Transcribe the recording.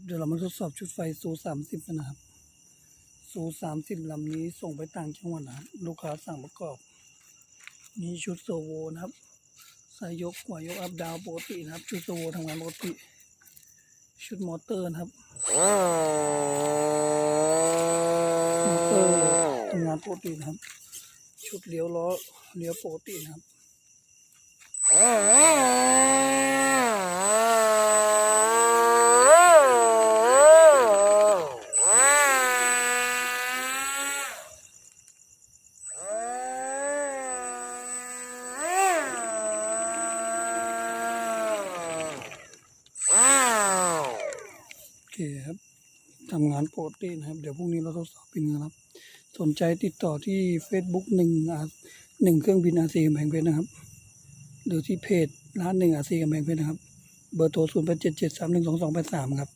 ครับเดี๋ยวเรามาทดสอบชุดไฟซูสามสิบนะครับซูสามสิบลำนี้ส่งไปต่างจังหวัดนะครับลูกค้าสั่งประกอบ มีชุดโซโวนะครับสายยกหัวยกอัพดาวปกตินะครับ ชุดโซโวทำงานปกติ ชุดมอเตอร์นะครับมอเตอร์ทำงานปกตินะครับ ชุดเลี้ยวล้อเลี้ยวปกตินะครับ เคครับทำงานโปรตีนครับ เดี๋ยวพรุ่งนี้เราทดสอบบินกันครับ สนใจติดต่อที่ Facebook หนึ่งอาหนึ่งเครื่องบินอาซีกำแพงเพชรนะครับ หรือที่เพจร้านหนึ่งอาซีกำแพงเพชรนะครับ เบอร์โทรศูนย์แปดเจ็ดเจ็ดสามหนึ่งสองสองแปดสามครับ